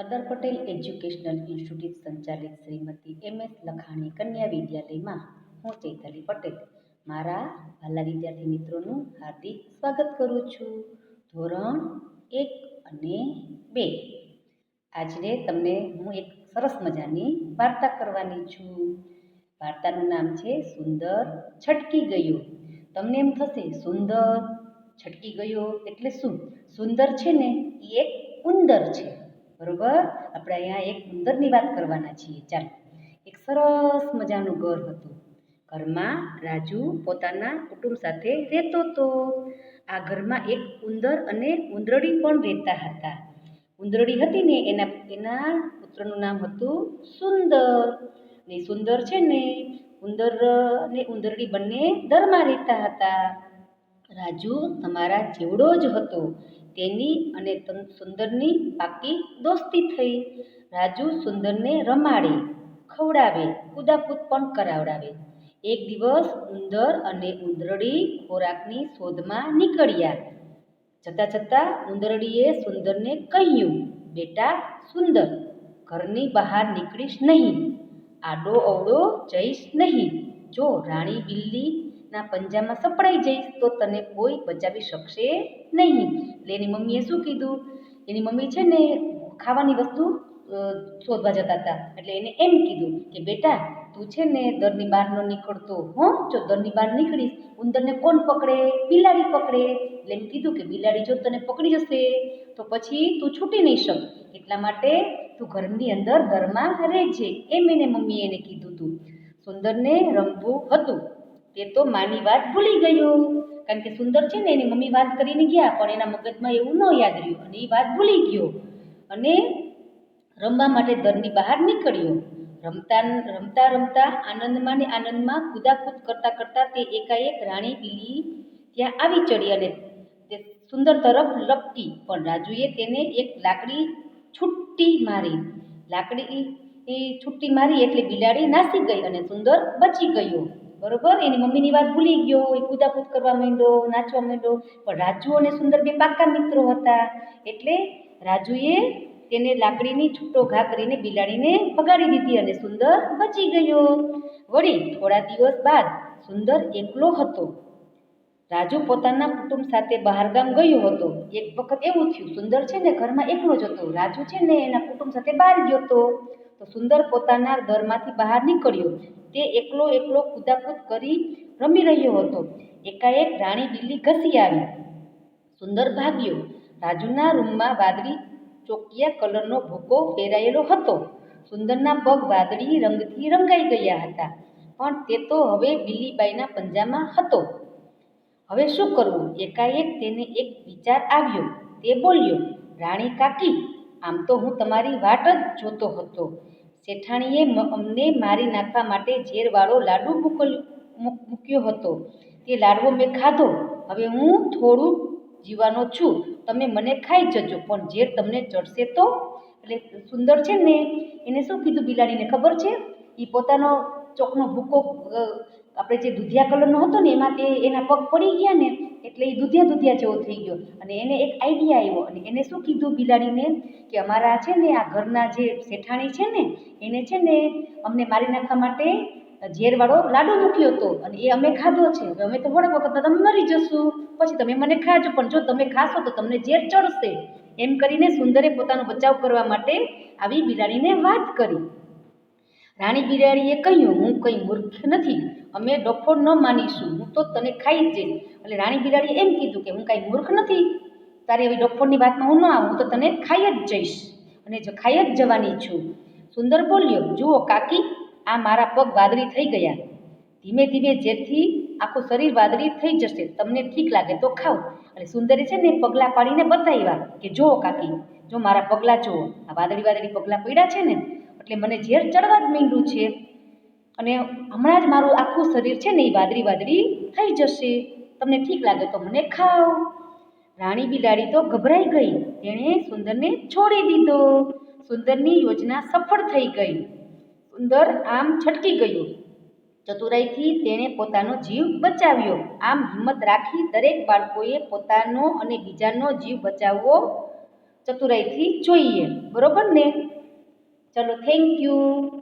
Sardar Patel educational institute સંચાલિત Shrimati M S લખાણી કન્યા વિદ્યાલયમાં હું ચૈતાલી પટેલ. મારા વહાલા વિદ્યાર્થી મિત્રોનું હાર્દિક સ્વાગત કરું છું. ધોરણ એક અને બે. આજે તમને હું એક સરસ મજાની વાર્તા કરવાની છું. વાર્તાનું નામ છે સુંદર છટકી ગયો. તમને એમ થશે, સુંદર છટકી ગયો એટલે શું? સુંદર છે ને? એ એક ઉંદર છે. બરોબર? આપણે અહીંયા એક ઉંદરની વાત કરવાના છીએ. ચાલો. એક સરસ મજાનું ઘર હતું. ઘરમાં રાજુ પોતાના કુટુંબ સાથે રહેતો હતો. આ ઘરમાં એક ઉંદર અને ઉંદરડી પણ રહેતા હતા. ઉંદરડી હતી ને એના એના પુત્રનું નામ હતું સુંદર. ને સુંદર છે ને, ઉંદર ને ઉંદરડી બંને દરમાં રહેતા હતા. રાજુ તમારા જેવડો જ હતો. તેની અને સુંદરની પાકી દોસ્તી થઈ. રાજુ સુંદરને રમાડે, ખવડાવે, કુદાકૂદ પણ કરાવડાવે. એક દિવસ ઉંદર અને ઉંદરડી ખોરાકની શોધમાં નીકળ્યા. જતાં જતાં ઉંદરડીએ સુંદરને કહ્યું, બેટા સુંદર, ઘરની બહાર નીકળીશ નહીં. આડો અવડો જઈશ નહીં. જો રાણી બિલ્લીના પંજામાં સપડાઈ જઈશ તો તને કોઈ બચાવી શકશે નહીં. એટલે એની મમ્મીએ શું કીધું? એની મમ્મી છે ને ખાવાની વસ્તુ શોધવા જતા હતા. એટલે એને એમ કીધું કે, બેટા, તું છે ને દરની બહાર ન નીકળતો. હો, જો દરની બહાર નીકળીશ, ઉંદરને કોણ પકડે? બિલાડી પકડે. એટલે એમ કીધું કે, બિલાડી જો તને પકડી જશે, તો પછી તું છૂટી નહીં શક. એટલા માટે તું ઘરની અંદર દરમાં રહેજે. એમ એને મમ્મીએ એને કીધું હતું સુંદરને રમવું હતું. તે તો માની વાત ભૂલી ગયો. કારણ કે સુંદર છે ને, એની મમ્મી વાત કરીને ગયા, પણ એના મગજમાં એવું ન યાદ રહ્યું. અને એ વાત ભૂલી ગયો. અને રમવા માટે દરની બહાર નીકળ્યો. રમતા રમતા રમતા આનંદમાં ને આનંદમાં કૂદાકૂદ કરતાં કરતાં તે એકાએક રાણી બિલી ત્યાં આવી ચડી અને તે સુંદર તરફ લપટી. પણ રાજુએ તેને એક લાકડી છૂટી મારી. લાકડી એ છૂટી મારી એટલે બિલાડી નાસી ગઈ અને સુંદર બચી ગયો. બરોબર? એની મમ્મીની વાત ભૂલી ગયો, એ કૂદાકૂદ કરવા માંડ્યો, નાચવા માંડ્યો. પણ રાજુ અને સુંદર બે પાક્કા મિત્રો હતા. એટલે રાજુએ તેને લાકડીની છૂટો ઘા કરીને બિલાડીને ભગાડી દીધી અને સુંદર બચી ગયો. વળી થોડા દિવસ બાદ સુંદર એકલો હતો. રાજુ પોતાના કુટુંબ સાથે બહારગામ ગયો હતો. એક વખત એવું થયું, સુંદર છે ને ઘરમાં એકલો જ હતો. રાજુ છે ને એના કુટુંબ સાથે બહાર ગયો હતો. તો સુંદર પોતાના ઘરમાંથી બહાર નીકળ્યો. તે એકલો એકલો કૂદાકૂદ કરી રમી રહ્યો હતો. એકાએક રાણી બિલ્લી ઘસી આવી. સુંદર ભાગ્યો. રાજુના રૂમમાં વાદળી ચોકિયા કલરનો ભૂકો ફેરાયેલો હતો. સુંદરના પગ વાદળી રંગથી રંગાઈ ગયા હતા. પણ તે તો હવે બિલ્લીબાઈના પંજામાં હતો. હવે શું કરવું? એકાએક તેને એક વિચાર આવ્યો. તે બોલ્યો, રાણી કાકી, આમ તો હું તમારી વાટ જ જોતો હતો. શેઠાણીએ મ- અમને મારી નાખવા માટે ઝેરવાળો લાડુ મોકલ મૂક- મૂક્યો હતો. તે લાડવો મેં ખાધો. હવે હું થોડું જીવાનો છું. તમે મને ખાઈ જજો, પણ ઝેર તમને ચડશે તો? એટલે સુંદર છે ને? એને શું કીધું બિલાડીને ખબર છે? એ પોતાનો ચોકનો ભૂકો આપણે જે દૂધિયા કલરનો હતો ને, એમાં તે એના પગ પડી ગયા ને, એટલે એ દૂધિયા દૂધિયા જેવો થઈ ગયો. અને એને એક આઈડિયા આવ્યો. અને એને શું કીધું બિલાડીને? કે અમારા છે ને, આ ઘરના જે શેઠાણી છે ને, એને છે ને, અમને મારી નાખવા માટે ઝેરવાળો લાડુ મૂક્યો હતો. અને એ અમે ખાધો છે. અમે તો થોડાક વખત તમે મરી જશું. પછી તમે મને ખાજો. પણ જો તમે ખાશો તો તમને ઝેર ચડશે. એમ કરીને સુંદરે પોતાનો બચાવ કરવા માટે આવી બિલાડીને વાત કરી. રાણી બિલાડીએ કહ્યું, હું કંઈ મૂર્ખ નથી. અમે ડફોડ ન માનીશું. હું તો તને ખાઈ જ જઈશ. એટલે રાણી બિલાડીએ એમ કીધું કે, હું કાંઈ મૂર્ખ નથી. તારી એવી ડફોડની વાતમાં હું ન આવું. તો તને ખાઈ જ જઈશ. અને જો ખાઈ જ જવાની છું. સુંદર બોલ્યો, જુઓ કાકી, આ મારા પગ વાદળી થઈ ગયા. ધીમે ધીમે જેથી આખું શરીર વાદળી થઈ જશે. તમને ઠીક લાગે તો ખાઓ. અને સુંદરે છે ને પગલાં પાડીને બતાવ્યા કે, જુઓ કાકી, જો મારા પગલાં જુઓ. આ વાદળી વાદળી પગલાં પડ્યા છે ને એટલે મને ઝેર ચડવા જ માંડ્યું છે. અને હમણાં જ મારું આખું શરીર છે ને એ વાદળી વાદળી થઈ જશે. તમને ઠીક લાગે તો મને ખાઓ. રાણી બિલાડી તો ગભરાઈ ગઈ. તેણે સુંદરને છોડી દીધો. સુંદરની યોજના સફળ થઈ ગઈ. સુંદર આમ છટકી ગયું. ચતુરાઈથી તેણે પોતાનો જીવ બચાવ્યો. આમ હિંમત રાખી દરેક બાળકોએ પોતાનો અને બીજાનો જીવ બચાવવો ચતુરાઈથી જોઈએ. બરોબર ને? ચલો થેન્ક યુ